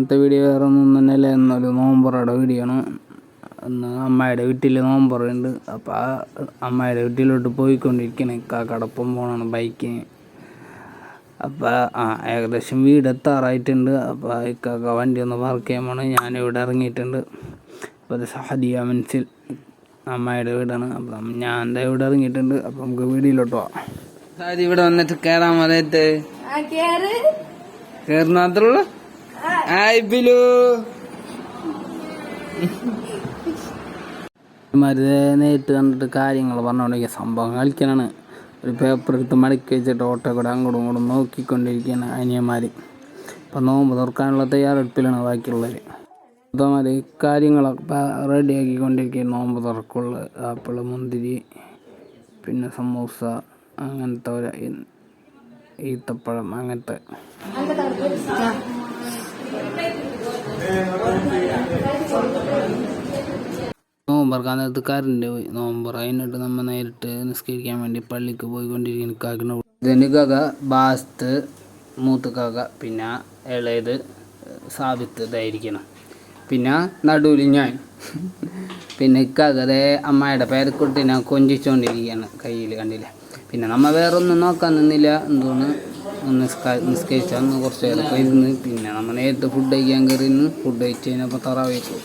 ഇന്നത്തെ വീഡിയോ വേറെ ഒന്നും തന്നെ അല്ല എന്നൊരു നോമ്പറയുടെ വീഡിയോ ആണ്. ഇന്ന് അമ്മയുടെ വീട്ടിൽ നോമ്പറുണ്ട് അപ്പോൾ ആ അമ്മയുടെ വീട്ടിലോട്ട് പോയിക്കൊണ്ടിരിക്കുകയാണ് കാക്കടപ്പം പോകണം ബൈക്കിന് അപ്പോൾ ആ ഏകദേശം വീട് എത്താറായിട്ടുണ്ട്. അപ്പോൾ ഇക്കാക്ക വണ്ടി ഒന്ന് പാർക്ക് ചെയ്യാൻ പോകണം ഞാനിവിടെ ഇറങ്ങിയിട്ടുണ്ട്. അപ്പോൾ സഹദിയ മനസ്സിൽ അമ്മയുടെ വീടാണ്. അപ്പം ഞാൻ ദേ ഇവിടെ ഇറങ്ങിയിട്ടുണ്ട്. അപ്പം നമുക്ക് വീടിലോട്ട് പോവാം. സാരി ഇവിടെ വന്നിട്ട് കയറാൻ പറയത്ത് കയറുന്ന മാത്രമുള്ളൂ ഹായ് ബിലു. മരുന്ന് നേരിട്ട് കണ്ടിട്ട് കാര്യങ്ങൾ പറഞ്ഞുകൊണ്ടിരിക്കുക സംഭവം കളിക്കാനാണ് ഒരു പേപ്പർ എടുത്ത് മടക്കി വെച്ചിട്ട് ഓട്ടോ കൂടെ അങ്ങോട്ടും ഇങ്ങോട്ടും നോക്കിക്കൊണ്ടിരിക്കുകയാണ് അനിയന്മാർ അപ്പം നോമ്പ് തുറക്കാനുള്ള തയ്യാറെടുപ്പിലാണ് ബാക്കിയുള്ളവർ അതേമാതിരി കാര്യങ്ങളൊക്കെ റെഡിയാക്കിക്കൊണ്ടിരിക്കുക നോമ്പ് തുറക്കുള്ള ആപ്പിൾ മുന്തിരി പിന്നെ സമൂസ അങ്ങനത്തെ ഒരു ഈത്തപ്പഴം അങ്ങനത്തെ. നോമ്പറക്കാൻ നേരത്ത് നോമ്പറ അതിനിട്ട് നമ്മൾ നേരിട്ട് നിസ്കരിക്കാൻ വേണ്ടി പള്ളിക്ക് പോയിക്കൊണ്ടിരിക്കുന്ന. കാക്കിന് ഇതിന് കക ബാസ്ത് മൂത്ത് കക പിന്നെ ഇളയത് സാബിത്ത് ഇതായിരിക്കണം പിന്നെ നടുവിൽ ഞാൻ. പിന്നെ ഇക്കാകതെ അമ്മയുടെ പേരക്കുട്ടിനെ കൊഞ്ചിച്ചുകൊണ്ടിരിക്കുകയാണ് കയ്യിൽ കണ്ടില്ല. പിന്നെ നമ്മൾ വേറൊന്നും നോക്കാൻ നിന്നില്ല. എന്തോന്ന് നിസ്കാ നിസ്കരിച്ചാൽ കുറച്ച് നേരം ഇരുന്ന് പിന്നെ നമ്മൾ നേരിട്ട് ഫുഡ് കഴിക്കാൻ കയറി നിന്ന് ഫുഡ് കഴിച്ച് കഴിഞ്ഞപ്പോൾ തറ വയ്ക്കും